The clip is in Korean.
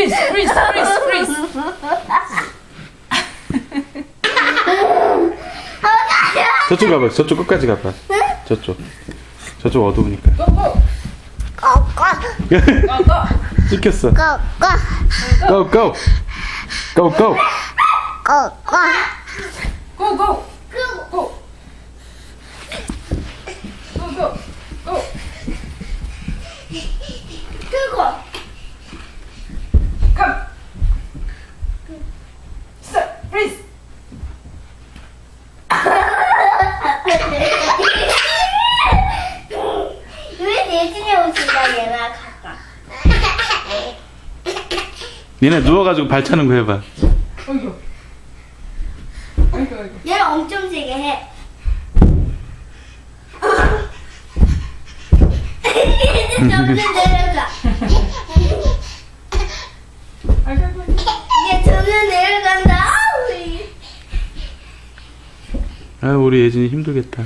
프리즈 프리즈 프리즈 프리즈 저쪽 가봐 저쪽 끝까지 가봐 저쪽 저쪽 어두우니까 고고 찍혔어 고고 고고 고고 고고 고고 고고 고고 고고 니네 누워가지고 발 차는 거 해봐. 어이구 어이구 어이구 얘가 엄청 세게 해 점점 내려가 이게 점점 내려간다 아우. 아 우리 예진이 힘들겠다.